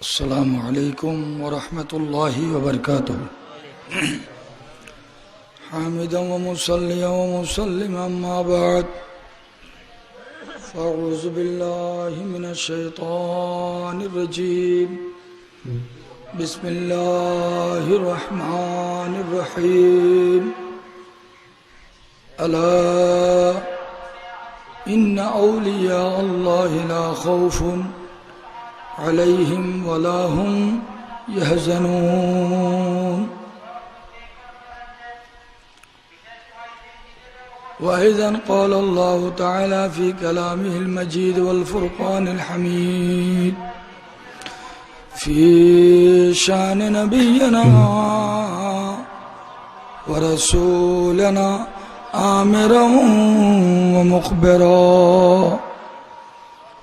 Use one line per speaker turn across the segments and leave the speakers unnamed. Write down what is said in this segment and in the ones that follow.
السلام عليكم ورحمة الله وبركاته. حامدا ومصليا ومسلما أما بعد. فأعوذ بالله من الشيطان الرجيم. بسم الله الرحمن الرحيم. ألا إن أولياء الله لا خوف عليهم ولا هم يحزنون وإذا قال الله تعالى في كلامه المجيد والفرقان الحميد في شأن نبينا ورسولنا آمرا ومخبرا.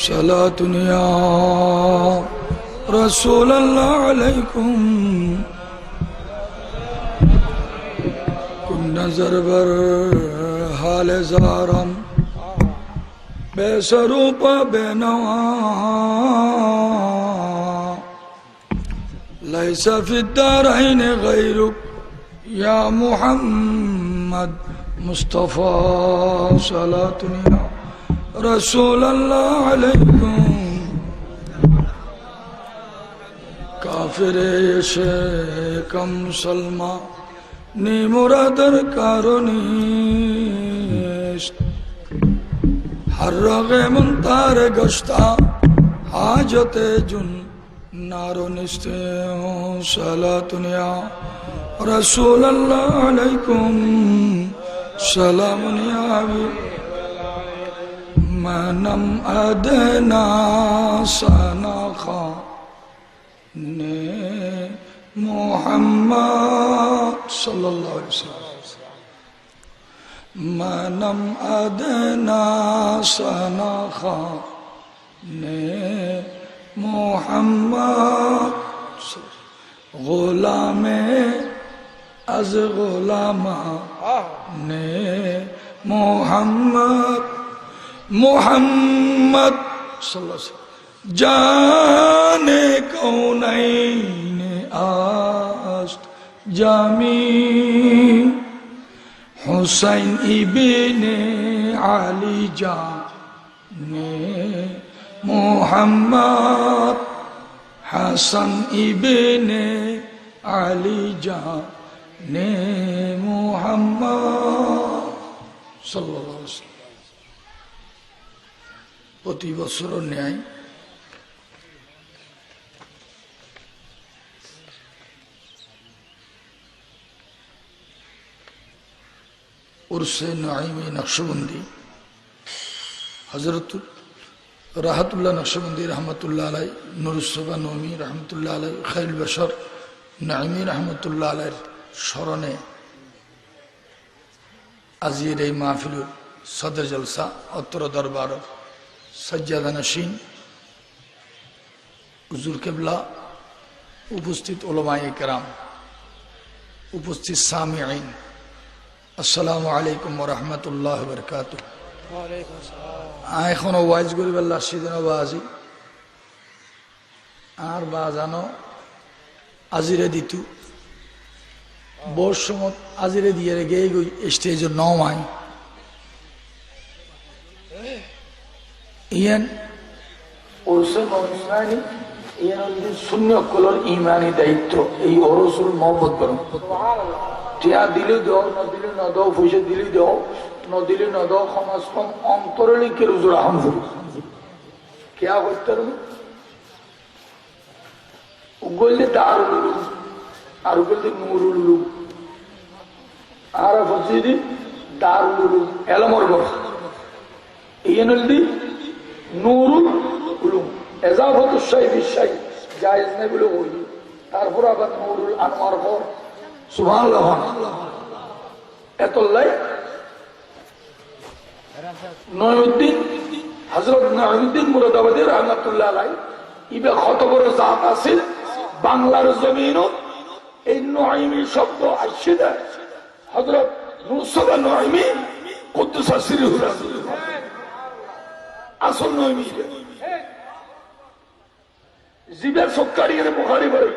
صلاة يا رسول الله عليكم. کن نظر بر حال زارم. بے سروپ بے نوا ليس في الدارين غيرك يا محمد مصطفى صلاة يا رسول الله عليكم কাফের এসে কম সলমা নিমুরাদের কারণে হর রগে মন তার গস্তা হাজতে জুন নারো নিস্তে সালাতুনিয়া রসুল আল্লাহ আলাইকুম সালামুনিয়া منم ادنا سنخا محمد صلی اللہ علیہ وسلم. منم ادنا سنخا محمد غلام از غلام نے محمد মোহাম্মদ জানে কৌনাইনে আস্ত জামি হুসাইন ইবিনে আলী জানে। মোহাম্মদ হাসান ইবিনে আলী জানে। মোহাম্মদ সাল্লাল্লাহু আলাইহি প্রতি বছর ন্যায়। উর্সে নাইমে নকশবন্দি। হজরত রাহাতুল্লাহ নকশবন্দি রহমতুল্লাহ আলাই নুরুসবা নমি রহমতুল্লাহ আলাই খাইল বসর নাইমি রহমতুল্লাহ আলাইয়ের স্মরণে আজির এই মাহফিল সদর জলসা অত্তর দরবার সজ্জাদা নসীন হুজুর কেবলা, উপস্থিত ওলমাই কেরাম, উপস্থিত সামি আইন আসসালামু আলাইকুম রহমতুল্লাহ বরকাত এখনও ওয়াইজ গরিবাল্লা সিদিন বাজি আর বাজানো আজিরে দিতু। বোর সময় আজিরে দিয়ে গে গই স্টেজের ইয়ান ওরসে ইমানি ইয়ান শূন্য কলর ইমানি দায়িত্ব, এই অরসুল মহব্বত টিয়া দিলে দেও, ন দিলে ন দিলে দেও, ন দিলে ন দাও, সমাজ কম অন্তরে লিখে রুজুর আহম করি কেয়া করতে পারবে উগললে দার আর উগললে নূর উলু আর ফসিদি দার এলমর গর ইয়ান নুরুল তারপর আবার নুরুল আনোয়ার সুবহানাল্লাহ এত নয়ুদ্দিন হজরত নয়ুদ্দিন মুরাদাবাদী রহমতুল্লাহ ইবে কত বড় জাত আছে বাংলার জমিন এই নয়মি শব্দ আসছে হজরত নুসবা নয়মি কুদ্দুসা শ্রীহুল আসল নয়মি জীবের সৎকারি গেলে বোখারি বাড়ি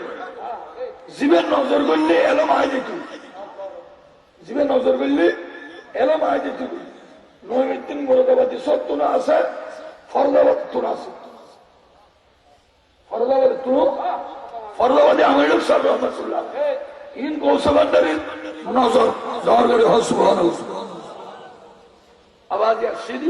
জীবের নজর করলে এলম আয় যেত জীবের নজর করলে এলম আয় যেত নৈমিত্তিন মুরাদাবাদী সত্য না আছে, ফরদাবাদ তুন আছে। ফরদাবাদ তুন ফরদাবাদী আমিরুল সাহেব রহমতুল্লাহ। ইন কৌশবান্ডারির নজর দর করে হসুবান আওয়াজ আসছে দি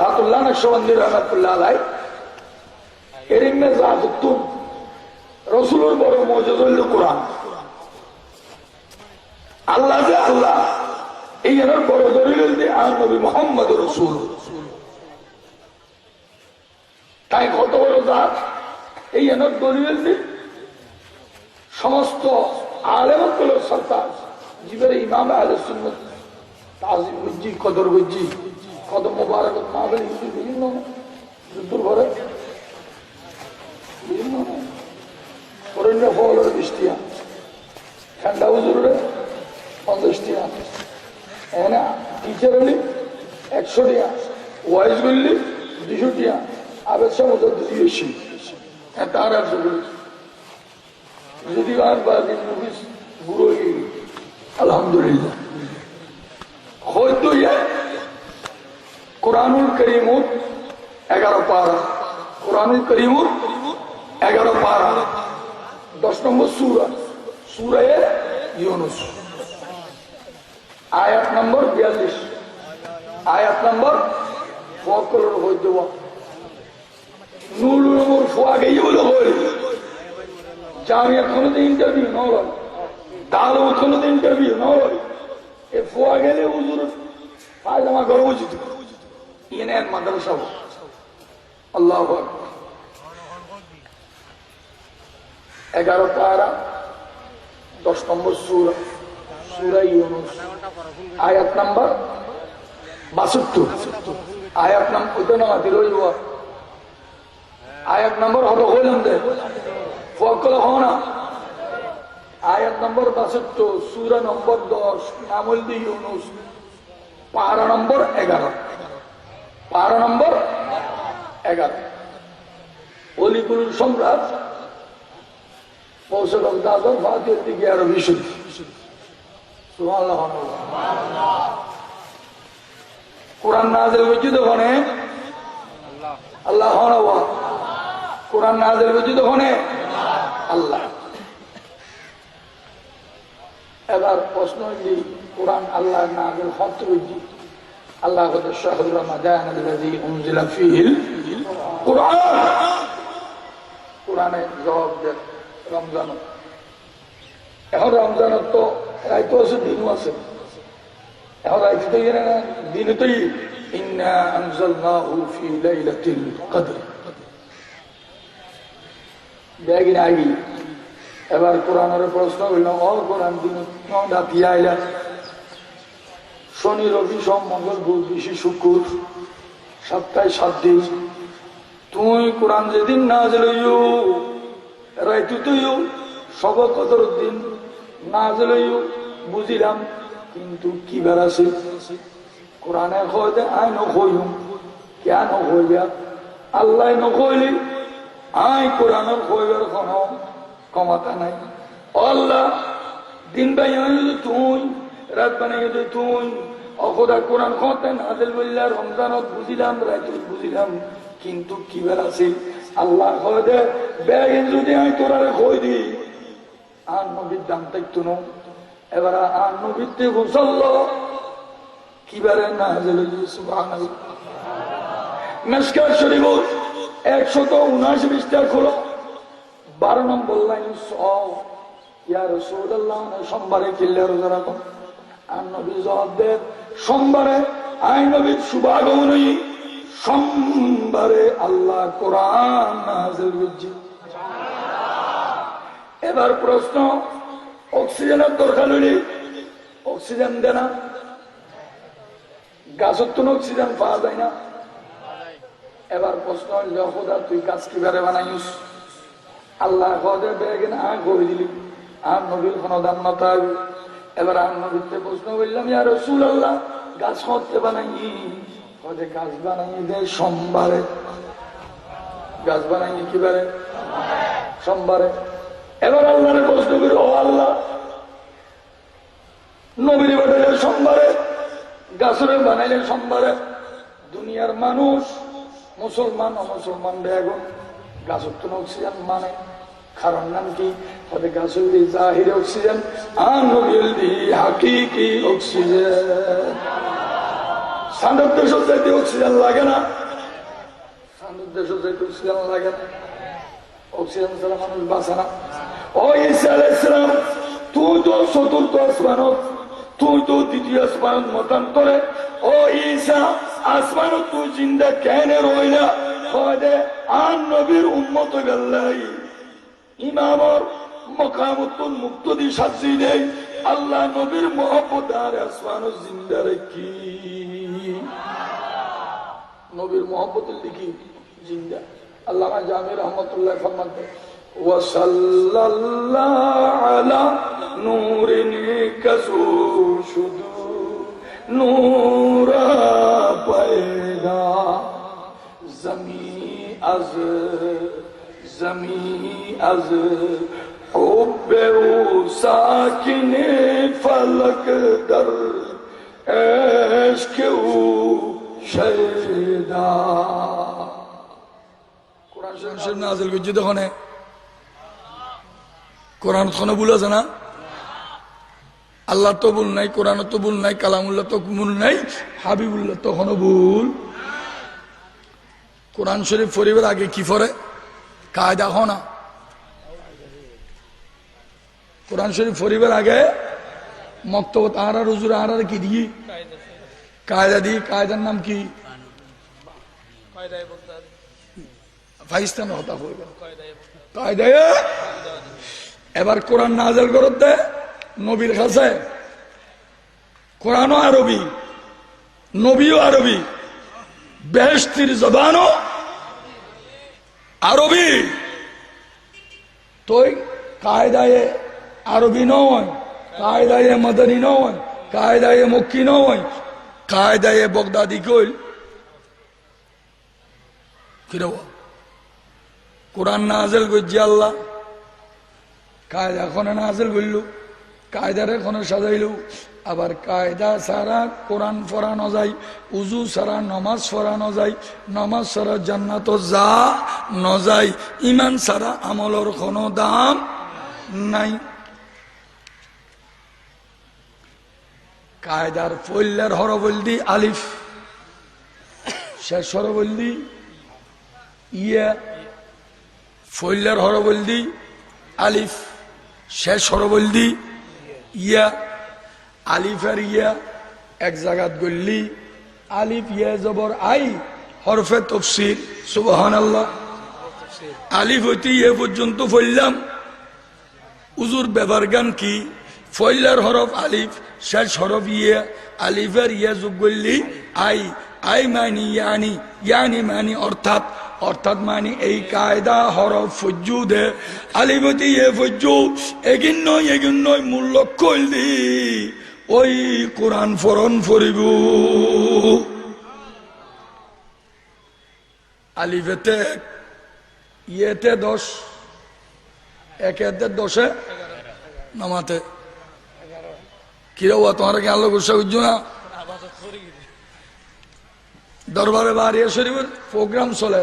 রাহতুল্লাহ নকশবন্দি রহমতুল্লাহ আলাই জাদুতুন রসুলের বড় কোরআন। আল্লাহ যে আল্লাহ, এই বড় আর নবী মোহাম্মদ রসুল। তাই কত বড় জাত, এই যে সমস্ত আলেমকুল সরকার জীবের ইমাম আলে সুন্নত, তাজিম বুঝছি কদর বুঝছি কত মোবারক মাহবিল হিন্দু বিভিন্ন যুদ্ধর ঘরে। বা বুড়ো আলহামদুলিল্লাহ হয়তো ইয়ে কোরআনুল করিমুর এগারো পারা। কোরআনুল করিমুর এগারো পারা। দশ নম্বর সুরা। সুরায় ইউনুস। আয়াত নম্বর বিয়াল্লিশ। আয়াত নম্বর ফকলের হয়ে দেওয়া নুল নম্বর ফোয়াকে ইউলো হয়ে জামিয়া কোনোদিন ইন্টারভিউ নয় তাহলে কোনোদিন ইন্টারভিউ নয় এ ফোয়া গেলে হুজুর পায়জামা করা উচিত ইয়েনেন মাদ্রাসা আল্লাহ আকবার। এগারো পারা, দশ নম্বর সুরা সুরা ইউনুস। আয়াত নাম্বার বাষট্টি। আয়াত নাম, ওইটা না দিল আয়াত নম্বর হবে হইলাম দে। ফকল হো না। আয়াত নম্বর বাষট্টি, সুরা নম্বর দশ নামল দি ইউনুস। পাহারা নম্বর এগারো। পাহারা নম্বর, এগারো। অলিগুলোর সম্রাট পৌঁছল দাদর ফাতের দিকে আরও বিশুদ্ধ। তখনে আল্লাহ। তখনে আল্লাহ। এবার প্রশ্ন কোরআন আল্লাহ নাজেল হত হয়েছে আল্লাহ শাহরুর রমাদান আল্লাযী উনজিলা ফীহিল কোরআন। কোরআনে জবাব দেন রমজান এখন রমজানের তো রাইতো ইয়ে আগি, এবার কোরআনের প্রশ্ন হইল অ কোরআন দিন রাতি আইলা শনি, রবি, সোম, মঙ্গল, বুধ বিশি শুক্র, সপ্তাহে সাত দিন। তুই কোরআন যেদিন না জলইও রাইতু তুইও সব কদর দিন না জলইও বুঝিলাম, কিন্তু কি বেড়াছে কোরআনে কইতে আই নকইম কেন কইবা? আল্লাহ নকইলি, আই কোরআনের কইবার কোনো ক্ষমতা নাই। আল্লাহ, দিন বাই তুই রাত বানাই তুই অখদা কোরআন খতে নাজেল বললা রমজানত বুঝিলাম, রাইতুল বুঝিলাম। কিন্তু কি বের আছে আল্লাহ কয় দে ব্যাগে যদি আমি তোরারে কই দি আর নবীর দাম থাকতো না। এবার আর নবীতে ঘুষাল্ল কি বেড়ে না সুবাহ মেসকার শরীফ একশত উনআশি পৃষ্ঠা খোলো। বারো নম্বর লাইন সব ইয়া রসুল্লাহ সোমবারে কিল্লে রোজা রাখো। সোমবারে সোমবারে আল্লাহ কোরআন এবার প্রশ্ন, অক্সিজেনের দরকার হইলে অক্সিজেন দে না? গাছের তো অক্সিজেন পাওয়া যায় না? এবার প্রশ্ন খোদা, তুই গাছ কীভাবে বানাইস? আল্লাহ খদে বেগেন আ করে দিলি। আর নবীর কোনো দাম নতাই এবার নবীতে প্রশ্ন করলাম, ইয়া রসুল আল্লাহ গাছ করতে বানাই খদে গাছ বানাই দে সোমবারে। গাছ বানাই কিবারে সোমবারে। এবার আল্লাহরে প্রশ্ন করি ও আল্লাহ, নবীর বাটাইলে সোমবারে, গাছরে বানাইলে সোমবারে? দুনিয়ার মানুষ মুসলমান, অমুসলমান বেগুন গাছের তো অক্সিজেন মানে কারণ নাম কি তবে গাছের দি জাহির অক্সিজেন আর নবীর দি হাকিকি অক্সিজেন। সান্দর দেশ যাইতে অক্সিজেন লাগে না সান্দর দেশ যাইতে অক্সিজেন লাগে না, অক্সিজেন ছাড়া মানুষ বাঁচে না। ও ইসা আলাইসালাম তুই তো চতুর্থ আসমানত, তুই তো দ্বিতীয় আসমানত মতান্তরে। ও ঈসা, আসমানত তুই জিন্দা কেন রইলা? হয়দে আন নবীর উন্মত গল্লাই ইমামর মকামতুল মুক্তদি সাজি দেই আল্লাহ নবীর মহব্বত আর আসমানত জিন্দা রেখি নবীর মহব্বতের লিখি জিন্দা আল্লামা জামির রহমতুল্লাহ ফরমাতে وصلى الله على نور کسو শুধু নূরা পয়দা জমি আজ জমি আজ حب او ساکن فلک در عشق او شیدا কোরআন শরীফ নাজিল করছি তখন কোরআন কোনো ভুল আছে না আল্লাহ তো ভুল নাই কোরআন তো ভুল নাই কালামুল্লাহ তো ভুল নাই হাবিবুল্লাহ তো কোনো ভুল কোরআন শরীফ পরিবার আগে কি ফরে কায়দা হ না। কোরআন শরীফ পরিবার আগে মক্তব হুজুর আর আর কি দিই? কায়দা দিই। কায়দার নাম কি? হতা কায়দায়? এবার কোরআন নাজেল করতে নবীর কাছে। কোরআনও আরবি নবীও আরবি। বেহস্তির জবানও আরবি। তো কায়দায় আরবি নয়, কায়দায় মদনী নয়, কায়দায় মক্কি নয়, কায়দায় বগদাদি কইল। কিরব কোরআন নাজেল করছি আল্লাহ, কায়দা এখন নাজেল করল। কায়দার এখন সাজাইল। আবার কায়দা ছাড়া কোরআন পড়ানো যায় উজু ছাড়া নমাজ পড়ানো যায় নমাজ ছাড়া জান্নাত যা নজাই ইমান ছাড়া আমলের কোনো দাম নাই। কায়দার পল্লার হরবলদি আলিফ, শেষ হরবলদি ইয়া ফৈলার হরবলদি আলিফ, শেষ হরবলদি ইয়া আলিফ আর ইয়া, এক জায়গাত গল্লি আলিফ, ইয়া, জবর, আই, হরফে তফসির সুবহান আল্লাহ আলিফ হইতে ইয়ে পর্যন্ত ফইলাম। উজুর ব্যবহার গান কি? ফইলার হরফ আলিফ, শেষ হরফ ইয়ে আলিফের ইয়ে যোগ করলি আই। আই মানি ইয়ানি ইয়ানি মানি অর্থাৎ অর্থাৎ মানি এই কায়দা, হরফ দে আলিবতি এ ফজ্জু এগিন নয় এগিন নয় মূল লক্ষ্য হইলি ওই কোরআন ফরন ফরিব। আলিফেতে ইয়েতে দশ, একেতে দশে, নামাতে। কিরে তোমার কি আল্লাহ গুসা বুঝছ না? দরবারে বাড়িয়া শরীফের প্রোগ্রাম চলে।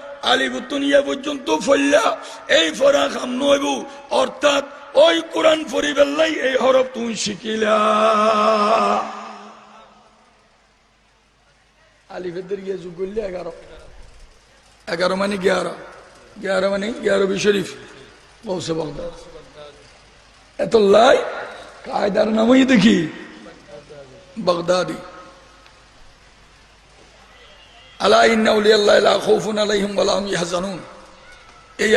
আলিফুত্তুন ইয়ে পর্যন্ত ফল্লা এই ফরা খাম নইব। অর্থাৎ ওই কোরআন পরিবেল্লাই এই হরফ তুমি শিখিলা। আলিফেদের গিয়ে যুগ করলে এগারো। এগারো মানে গিয়ারো। গিয়ারো মানে গিয়ারো বি শরীফ। বলছে বগদাদ। এত লাই, কায়দার নামই দেখি বগদাদি। আলা এই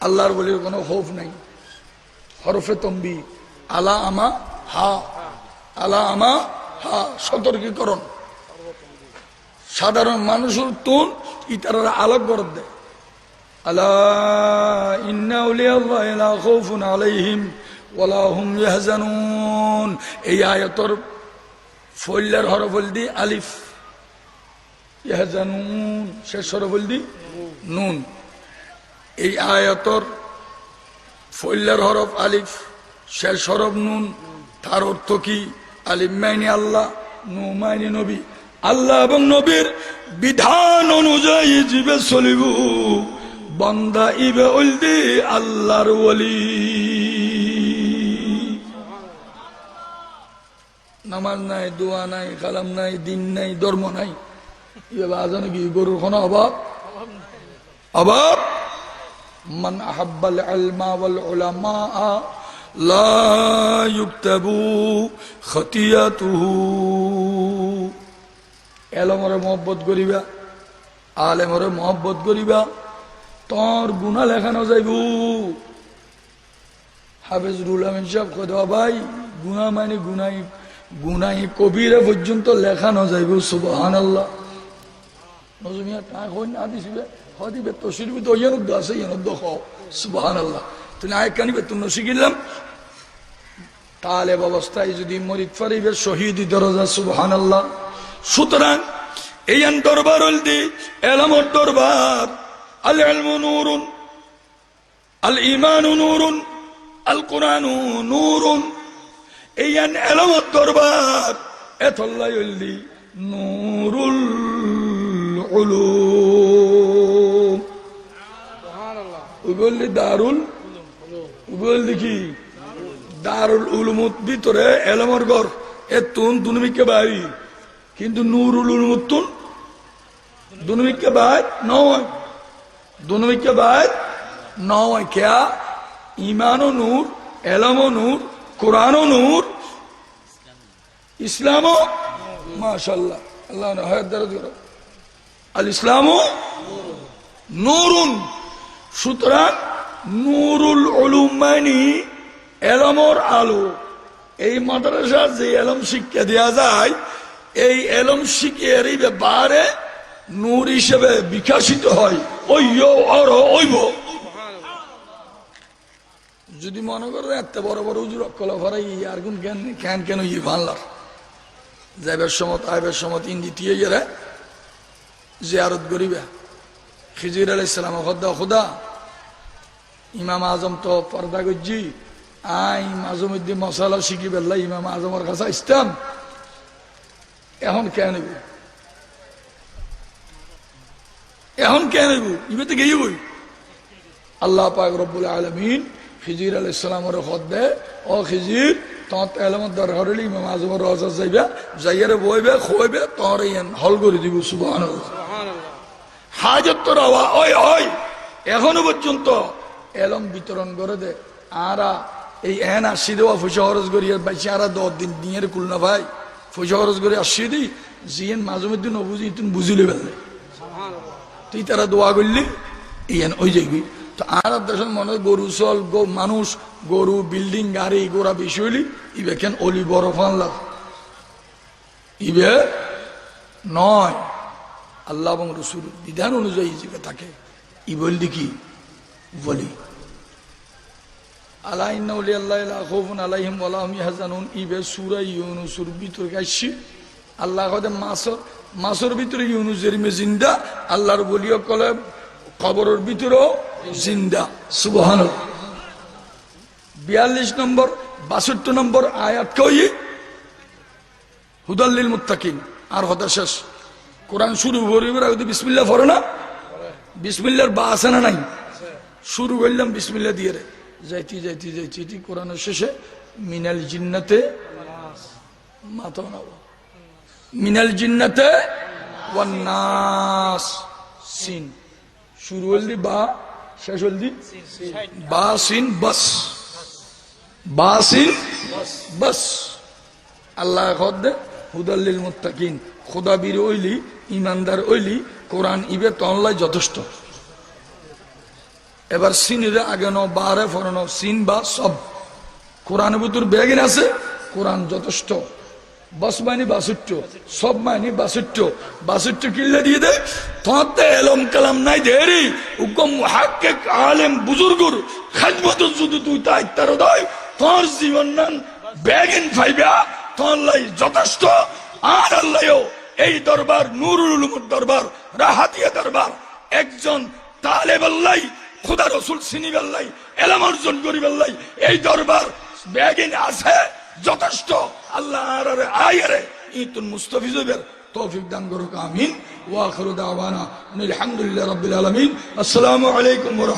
আল্লাহর বলির কোনো খৌফ নাই। হরফে তম্বি আলা আমা হা। আলা আমা হা। সতর্কীকরণ। সাধারণ মানুষের তুন ইতারা আলোক গরদ দেয়। আলা ইন্না উলিয়াল্লাহ লা আলাইহিম এই আয়াতর ফল্লার হরফল দি আলিফ ইয়াহজানুন শেষ হরফল দি নুন। এই আয়াতর ফল্লার হরফ আলিফ, শেষ হরফ নুন। তার অর্থ কি? আলিফ মাইনি আল্লাহ, নু মাইনি নবী। আল্লাহ এবং নবীর বিধান অনুযায়ী জীবে চলিব। বন্দা ইবে আল্লাহর ওলি। নামাজ নাই, দোয়া নাই, কালাম নাই, দিন নাই, ধর্ম নাই। এবার আজানো কি গরুর কোনো অভাব? অভাব? মান আহাব্বাল আলমা ওয়াল উলামা লা ইউক্তাবু খতিয়াতুহু। এলমরে মহব্বত করিবা, আলেমরে মহব্বত করিবা, তোর গুণা লেখানো যাইব। হাফেজ রুল আমিন সাহেব কদা ভাই গুণা মানে গুণাই গুনাই কবিরে পর্যন্ত লেখানো যাইব সুবহান আল্লাহ নজমিয়া তা হই না দিছিবে হদিবে তসির তো ইয়ানুদ্দ আছে ইয়ানুদ্দ খাও সুবহান আল্লাহ তুমি আয় কানিবে তুমি শিখিলাম তালেব অবস্থায় যদি মরিদ ফারিবে, শহীদ দরজা সুবহান আল্লাহ সুতরাং এই দরবার দি, এলামর দরবার। আল ইলমু নূরুন, আল ঈমানু নূরুন, আল কুরআনু নূরুন। এই এলামর দরবার এতল্লাই দি নূরুল উলুম। বললি দারুল? বললি কি? দারুল উলুমত ভিতরে এলমর গর এ তুন দুনমিকে বাই। কিন্তু নুরুল উলুমত তুন দুনমিকে বাই নয়। দুনমিকে বাই নয়। কেয়া? ইমানো নূর এলমো নূর কোরআনও নূর, ইসলামও মাশাল্লাহ আল্লাহ হায়াত দিল আল ইসলামও নুরুন, সুতরাং নুরুল উলুম মানে এলমর আলো। এই মাদ্রাসা যে এলম শিক্ষা দেওয়া যায়, এই এলম শিখিয়ে ব্যাপারে নূর হিসেবে বিকাশিত হয়। ওইয়, অর, ওইব। যদি মনে করো এত বড় বড় উজুর অক্কল ভরাই, আর কোন জ্ঞান কেন কেন ই ভাল্লার যাইবার সমত আইবার সমত ইন্দি টিয়ে গেলে, জিয়ারত করিবা। খিজির আলাই সালাম, খদ্দা খুদা। ইমাম আজম তো পর্দা গজ্জি আই মাজুমুদ্দিন মশালা শিখি বেল্লা ইমাম আজমের কাছে আসতাম। এখন কে নেব এখন কে নেব ইবে তো গেই বই আল্লাহ পাক রব্বুল আলমিন খিজির আলাই সালামের খদ্দে ও খিজির এলামত দরকার হলে ইমাম আজমের রজা যাইবা। যাইয়ারে বইবে খোয়াইবে তোর ইয়ান হল করে দিব সুবাহ হাজত তোর ওই ওই। এখনও পর্যন্ত এলম বিতরণ করে দে। আরা এই এন আসি দেওয়া ফুসা খরচ করি আর বাইসি আরা দশ দিন দিয়ে কুল না ভাই। ফুসা খরচ করে আসি দি জিয়েন তুই বুঝিলে বেলে। তুই তারা দোয়া করলি ইয়ান ওই যাইবি। তো আর দেশের মনে গরু চল, গো- মানুষ, গরু, বিল্ডিং, গাড়ি গোড়া বিষয়লি ইবে কেন অলি বড় ফানলাম ইবে নয়, আল্লাহ এবং রসুল বিধান অনুযায়ী যে থাকে। ই বললি কি? বলি। আল্লাহ ইবে গাইছি আল্লাহ মাসর ভিতরে ইউনুসের মে জিন্দা আল্লাহর বলিও কলে কবরের ভিতরেও জিন্দা, সুবহানাল্লাহ। বিয়াল্লিশ নম্বর, বাষট্টি নম্বর আয়াত কই হুদাল্লিল মুত্তাকিন। আর হতা শেষ। কোরআন শুরু আগে তো বিসমিল্লাহ না বিসমিল্লার বা আছে না নাই? শুরু করলাম বিসমিল্লা দিয়ে রে। যাইতি যাইতি যাইতি যাইতি। কোরআনের শেষে মিনাল জিন্নাতে মাথা নাও মিনাল জিন্নাতে ওয়ান্নাস সিন। শুরু হলদি বা শেষ হলদি বা সিন বাস। বা সিন বাস। আল্লাহ খদ হুদাল্লিল মুত্তাকিন। খোদা বীর ওইলি ইমানদার ওইলি কোরআন ইবে তনলাই যথেষ্ট। এবার সিনিরে আগে ন বারে ফরানো সিন বা সব। কোরআন বুতুর বেগিন আছে কোরআন যথেষ্ট। বস মাইনি বাসুট্ট সব মাইনি বাসুট্ট বাসুট্ট কিল্লে দিয়ে দে, তোমাতে এলম কালাম নাই দেরি। উগম হাক্কে আলেম বুজুর্গুর খাজমত যদি তুই তাই তার দয় তোর জীবন নান বেগিন ফাইবা তোর লাই যথেষ্ট। আর আল্লাহ এই দরবার, নুরুল উলুমের দরবার, রাহাতিয়া দরবার, একজন তালেব আল্লাহ, খুদা রসুল সিনি বেল্লাই এলাম অর্জন করি বেল্লাই এই দরবার ব্যাগিন আছে। যথেষ্ট। আল্লাহ আর আয়ারে ইতুন মুস্তাফিজের তৌফিক দান করুক, আমিন। ওয়া আখিরু দাওয়ানা আলহামদুলিল্লাহ রাব্বিল আলামিন। আসসালামু আলাইকুম ওয়া